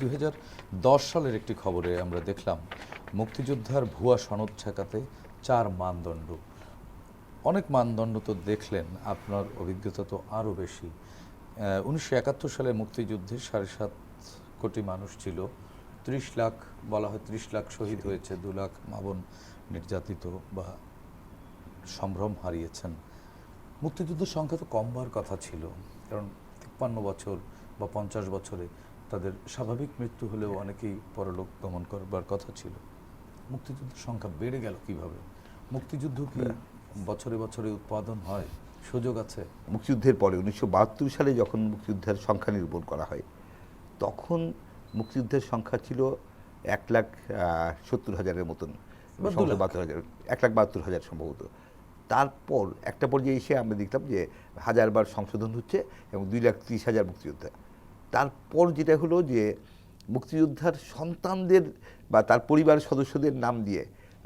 দুই হাজার দশ সালের একটি খবরে আমরা দেখলাম, মুক্তিযোদ্ধার ভুয়া সনদ ঠেকাতে চার মানদণ্ড। অনেক মানদণ্ড তো দেখলেন, আপনার অভিজ্ঞতা তো আরও বেশি। উনিশশো একাত্তর সালে মুক্তিযুদ্ধে সাড়ে সাত কোটি মানুষ ছিল, ত্রিশ লাখ, বলা হয় ত্রিশ লাখ শহীদ হয়েছে, দু লাখ মাবন নির্যাতিত বা সম্ভ্রম হারিয়েছেন। মুক্তিযুদ্ধের সংখ্যা তো কমবার কথা ছিল, কারণ তিপ্পান্ন বছর বা পঞ্চাশ বছরে তাদের স্বাভাবিক মৃত্যু হলেও অনেকেই পরলোক গমন করবার কথা ছিল। মুক্তিযুদ্ধের সংখ্যা বেড়ে গেল কীভাবে? মুক্তিযুদ্ধ কি বছরে বছরে উৎপাদন হয়? সুযোগ আছে? মুক্তিযুদ্ধের পরে উনিশশো বাহাত্তর সালে যখন মুক্তিযুদ্ধের সংখ্যা নিরূপণ করা হয় তখন মুক্তিযুদ্ধের সংখ্যা ছিল এক লাখ সত্তর হাজারের মতন। বাহাত্তর হাজার এক লাখ বাহাত্তর হাজার সম্ভবত। তারপর একটা পর্যায়ে এসে আমরা দেখলাম যে হাজারবার সংশোধন হচ্ছে এবং দুই লাখ ত্রিশ হাজার মুক্তিযোদ্ধা। তারপর যেটা হলো যে মুক্তিযোদ্ধার সন্তানদের বা তার পরিবার সদস্যদের নাম দিয়ে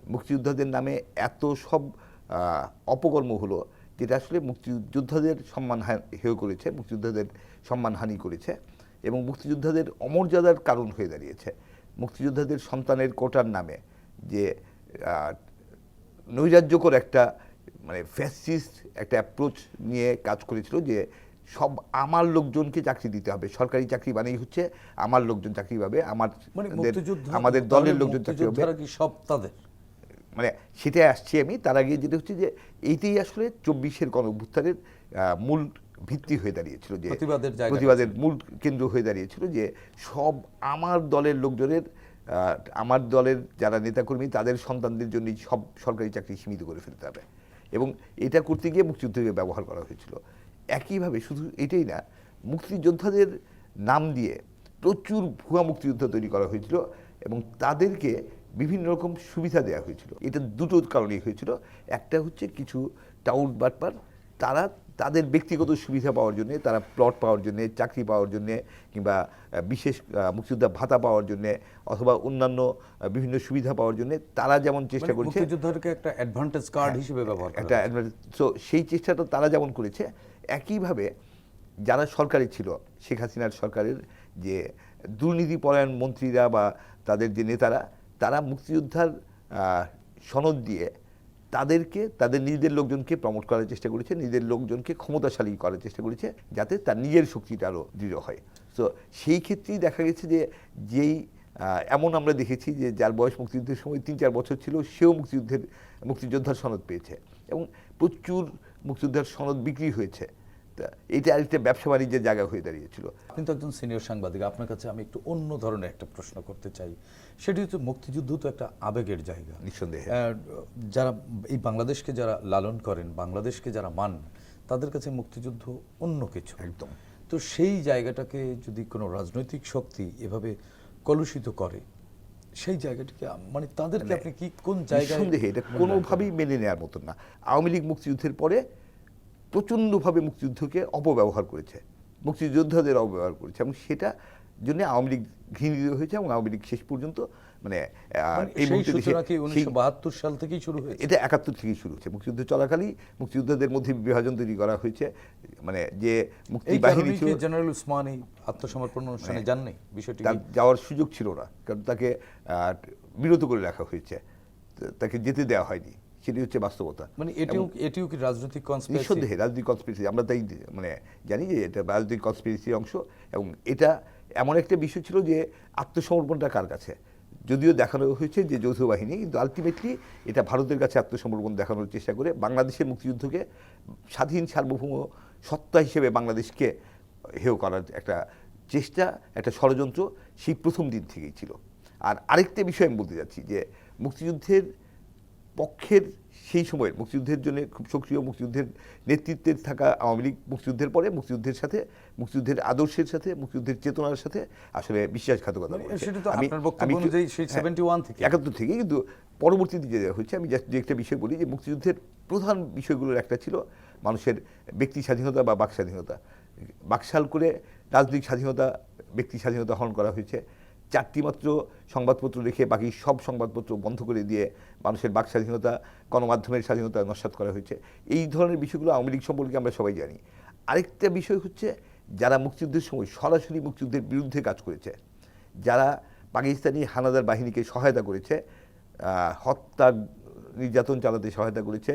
মুক্তিযোদ্ধাদের নামে এত সব অপকর্ম হলো যেটা আসলে মুক্তিযোদ্ধাদের সম্মান হেয় করেছে, মুক্তিযোদ্ধাদের সম্মানহানি করেছে এবং মুক্তিযোদ্ধাদের অমর্যাদার কারণ হয়ে দাঁড়িয়েছে। মুক্তিযোদ্ধাদের সন্তানের কোটার নামে যে নৈরাজ্যকর একটা মানে ফ্যাসিস্ট একটা অ্যাপ্রোচ নিয়ে কাজ করেছিল যে সব আমার লোকজনকে চাকরি দিতে হবে। সরকারি চাকরি মানেই হচ্ছে আমার লোকজন চাকরি পাবে আমার মানে আমাদের দলের লোকজন চাকরি পাবে। সব তাদের? মানে সেটাই আসছি আমি তার আগে যেটা হচ্ছে যে এইটাই আসলে চব্বিশের গণঅভ্যুত্থানের আহ, মূল ভিত্তি হয়ে দাঁড়িয়েছিল যে প্রতিবাদের মূল কেন্দ্র হয়ে দাঁড়িয়েছিল যে সব আমার দলের লোকজনের আমার দলের যারা নেতাকর্মী তাদের সন্তানদের জন্য সব সরকারি চাকরি সীমিত করে ফেলতে হবে। এবং এটা করতে গিয়ে মুক্তিযুদ্ধকে ব্যবহার করা হয়েছিল। একইভাবে শুধু এটাই না মুক্তিযোদ্ধাদের নাম দিয়ে প্রচুর ভুয়া মুক্তিযোদ্ধা তৈরি করা হয়েছিল এবং তাদেরকে বিভিন্ন রকম সুবিধা দেওয়া হয়েছিল। এটা দুটো কারণেই হয়েছিল। একটা হচ্ছে কিছু টাউট বাটপার তারা তাদের ব্যক্তিগত সুবিধা পাওয়ার জন্য তারা প্লট পাওয়ার জন্য চাকরি পাওয়ার জন্য কিংবা বিশেষ মুক্তিযোদ্ধা ভাতা পাওয়ার জন্য অথবা অন্যান্য বিভিন্ন সুবিধা পাওয়ার জন্য তারা যেমন চেষ্টা মানে করছে মুক্তিযোদ্ধাকে একটা অ্যাডভান্টেজ কার্ড হিসেবে ব্যবহার একটা সো সেই চেষ্টাটা তারা যেমন করেছে একইভাবে যারা সরকারি ছিল, শেখ হাসিনার সরকারের যে দুর্নীতিপরায়ণ মন্ত্রীরা বা তাদের যে নেতারা, তারা মুক্তিযোদ্ধার সনদ দিয়ে তাদেরকে, তাদের নিজেদের লোকজনকে প্রমোট করার চেষ্টা করেছে, নিজেদের লোকজনকে ক্ষমতাশালী করার চেষ্টা করেছে, যাতে তার নিজের শক্তিটা আরও দৃঢ় হয়। তো সেই ক্ষেত্রেই দেখা গেছে যে, যেই এমন আমরা দেখেছি যে, যার বয়স মুক্তিযুদ্ধের সময় তিন চার বছর ছিল, সেও মুক্তিযুদ্ধের, মুক্তিযোদ্ধার সনদ পেয়েছে। এবং প্রচুর মুক্তিযোদ্ধার সনদ বিক্রি হয়েছে। এটা আরেকটা ব্যবসা বাণিজ্যের জায়গা হয়ে দাঁড়িয়েছিল। আপনি তো একজন সিনিয়র সাংবাদিক আপনার কাছে আমি একটু অন্য ধরনের একটা প্রশ্ন করতে চাই। সেটি হচ্ছে মুক্তিযুদ্ধ তো একটা আবেগের জায়গা। নিঃসন্দেহে। যারা এই বাংলাদেশকে যারা লালন করেন বাংলাদেশকে যারা মান তাদের কাছে মুক্তিযুদ্ধ অন্য কিছু। একদম। তো সেই জায়গাটাকে যদি কোনো রাজনৈতিক শক্তি এভাবে কলুষিত করে সেই জায়গাটিকে মানে তাদেরকে আপনি কি কোন জায়গায় সন্দেহে এটা কোনোভাবেই মেনে নেওয়ার মতন না। আওয়ামী লীগ মুক্তিযুদ্ধের পরে প্রচণ্ডভাবে মুক্তিযুদ্ধকে অপব্যবহার করেছে। মুক্তিযোদ্ধাদের অপব্যবহার করেছে এবং সেটা জন্য আওয়ামী লীগ ঘৃণিত হয়েছে এবং আওয়ামী লীগ শেষ পর্যন্ত মানে মানে এই বাহাত্তর সাল থেকেই শুরু হয়েছে? এটা একাত্তর থেকেই শুরু হচ্ছে মুক্তিযুদ্ধ চলাকালীন মুক্তিযোদ্ধাদের মধ্যে বিভাজন তৈরি করা হয়েছে। মানে যে মুক্তি বাহিনী ছিল জেনারেল উসমানী আত্মসমর্পণ অনুষ্ঠানে যাননি? বিষয়টি যাওয়ার সুযোগ ছিল না কারণ তাকে বিরত করে রাখা হয়েছে। তাকে যেতে দেওয়া হয়নি। সেটি হচ্ছে বাস্তবতা। মানে এটিও এটিও কি রাজনৈতিক কনস্পিরেসি নিঃসন্দেহে রাজনৈতিক কনস্পিরেসি আমরা তাই মানে জানি যে এটা রাজনৈতিক কনস্পিরেসির অংশ। এবং এটা এমন একটা বিষয় ছিল যে আত্মসমর্পণটা কার কাছে? যদিও দেখানো হয়েছে যে যৌথ বাহিনী, কিন্তু আলটিমেটলি এটা ভারতের কাছে আত্মসমর্পণ দেখানোর চেষ্টা করে বাংলাদেশের মুক্তিযুদ্ধকে স্বাধীন সার্বভৌম সত্তা হিসেবে বাংলাদেশকে হেয় করার একটা চেষ্টা, একটা ষড়যন্ত্র সেই প্রথম দিন থেকেই ছিল। আর আরেকটা বিষয় আমি বলতে যাচ্ছি যে মুক্তিযুদ্ধের পক্ষের সেই সময়ের মুক্তিযুদ্ধের জন্য খুব সক্রিয় মুক্তিযুদ্ধের নেতৃত্বে থাকা আওয়ামী লীগ মুক্তিযুদ্ধের পরে মুক্তিযুদ্ধের সাথে মুক্তিযুদ্ধের আদর্শের সাথে মুক্তিযুদ্ধের চেতনার সাথে আসলে বিশ্বাসঘাতকতা মানে হ্যাঁ, 71 থেকে। একাত্তর থেকে কিন্তু পরবর্তীতে যে হচ্ছে আমি যে একটা বিষয় বলি যে মুক্তিযুদ্ধের প্রধান বিষয়গুলোর একটা ছিল মানুষের ব্যক্তি স্বাধীনতা বা বাক স্বাধীনতা। বাকশাল করে রাজনৈতিক স্বাধীনতা ব্যক্তি স্বাধীনতা হরণ করা হয়েছে। চারটি মাত্র সংবাদপত্র রেখে বাকি সব সংবাদপত্র বন্ধ করে দিয়ে মানুষের বাক স্বাধীনতা, গণমাধ্যমের স্বাধীনতা নস্বাত করা হয়েছে। এই ধরনের বিষয়গুলো আওয়ামী লীগ সম্পর্কে আমরা সবাই জানি। আরেকটা বিষয় হচ্ছে, যারা মুক্তিযুদ্ধের সময় সরাসরি মুক্তিযুদ্ধের বিরুদ্ধে কাজ করেছে, যারা পাকিস্তানি হানাদার বাহিনীকে সহায়তা করেছে হত্যা নির্যাতন চালাতে সহায়তা করেছে,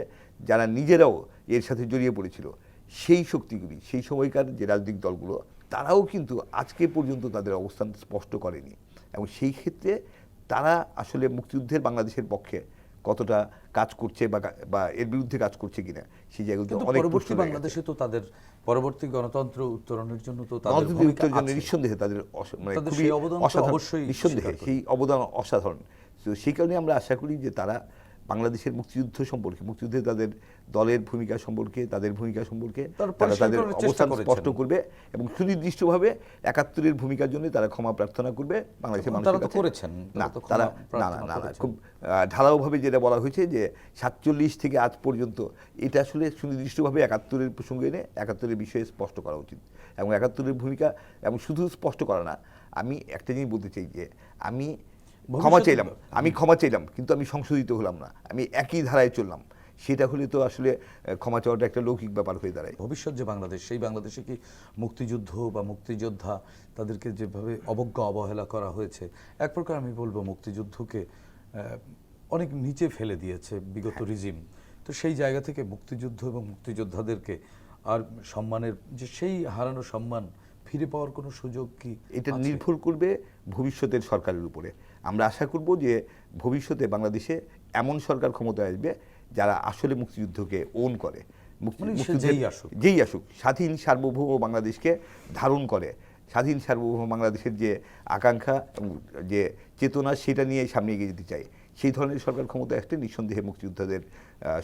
যারা নিজেরাও এর সাথে জড়িয়ে পড়েছিল, সেই শক্তিগুলি, সেই সময়কার যে রাজনৈতিক দলগুলো তারাও কিন্তু আজকে পর্যন্ত তাদের অবস্থান স্পষ্ট করেনি এবং সেই ক্ষেত্রে তারা আসলে মুক্তিযুদ্ধের বাংলাদেশের পক্ষে কতটা কাজ করছে বা বা এর বিরুদ্ধে কাজ করছে কিনা সেই জায়গাগুলো অনেক পরবর্তী। বাংলাদেশে তো তাদের পরবর্তী গণতন্ত্র উত্তরণের জন্য তো তাদের ভূমিকা আছে। নিঃসন্দেহে তাদের মানে খুবই অবদান অবশ্যই নিঃসন্দেহে সেই অবদান অসাধারণ তো সেই কারণে আমরা আশা করি যে তারা বাংলাদেশের মুক্তিযুদ্ধ সম্পর্কে মুক্তিযুদ্ধে তাদের দলের ভূমিকা সম্পর্কে তাদের ভূমিকা সম্পর্কে তারা তাদের অবস্থান স্পষ্ট করবে এবং সুনির্দিষ্টভাবে একাত্তরের ভূমিকার জন্য তারা ক্ষমা প্রার্থনা করবে বাংলাদেশের মানুষের কাছে। করেছেন, না তারা না না না খুব ঢালাওভাবে যেটা বলা হয়েছে যে সাতচল্লিশ থেকে আজ পর্যন্ত এটা আসলে সুনির্দিষ্টভাবে একাত্তরের প্রসঙ্গে এনে একাত্তরের বিষয়ে স্পষ্ট করা উচিত এবং একাত্তরের ভূমিকা এবং শুধু স্পষ্ট করা না আমি একটা জিনিস বলতে চাই যে আমি ক্ষমা চাইলাম আমি ক্ষমা চাইলাম কিন্তু আমি সংশোধিত হলাম না আমি একই ধারায় চললাম। সেটা হলে তো আসলে ক্ষমা চাওয়াটা একটা লৌকিক ব্যাপার হয়ে দাঁড়ায়। ভবিষ্যৎ যে বাংলাদেশ সেই বাংলাদেশে কি মুক্তিযুদ্ধ বা মুক্তিযোদ্ধা তাদেরকে যেভাবে অবজ্ঞা অবহেলা করা হয়েছে এক প্রকার আমি বলব মুক্তিযুদ্ধকে অনেক নিচে ফেলে দিয়েছে বিগত হ্যাঁ। রিজিম। তো সেই জায়গা থেকে মুক্তিযুদ্ধ এবং মুক্তিযোদ্ধাদেরকে আর সম্মানের যে সেই হারানো সম্মান ফিরে পাওয়ার কোনো সুযোগ কি এটা নির্ভর করবে ভবিষ্যতের সরকারের উপরে। আমরা আশা করব যে ভবিষ্যতে বাংলাদেশে এমন সরকার ক্ষমতায় আসবে যারা আসলে মুক্তিযুদ্ধকে ওন করে মানে যেই আসুক। যেই আসুক স্বাধীন সার্বভৌম বাংলাদেশকে ধারণ করে স্বাধীন সার্বভৌম বাংলাদেশের যে আকাঙ্ক্ষা যে চেতনা সেটা নিয়ে সামনে এগিয়ে যেতে চাই সেই ধরনের সরকার ক্ষমতা আসলে নিঃসন্দেহে মুক্তিযোদ্ধাদের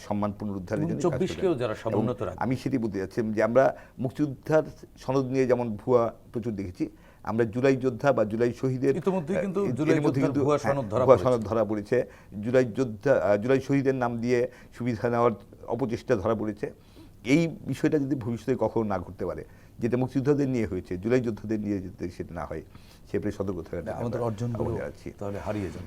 সম্মান পুনরুদ্ধারের জন্য কাজ করবে। 24 কেও যারা সমুন্নত আমি সেটি বলতে যাচ্ছিলাম যে আমরা মুক্তিযোদ্ধার সনদ নিয়ে যেমন ভুয়া প্রচুর দেখেছি আমরা জুলাই যোদ্ধা বা জুলাই শহীদের ইতিমধ্যে কিন্তু জুলাই কিন্তু, ভুয়া হ্যাঁ, সনদ ধরা পড়েছে। জুলাই যোদ্ধা জুলাই শহীদের নাম দিয়ে সুবিধা নেওয়ার অপচেষ্টা ধরা পড়েছে এই বিষয়টা যদি ভবিষ্যতে কখনো না ঘটতে পারে যেটা মুক্তিযোদ্ধাদের নিয়ে হয়েছে জুলাই যোদ্ধাদের নিয়ে যেতে সেটা না হয় সে প্রায় সতর্ক থাকাটা আমাদের আমরা করে জানাচ্ছি। তাহলে হারিয়ে যাবে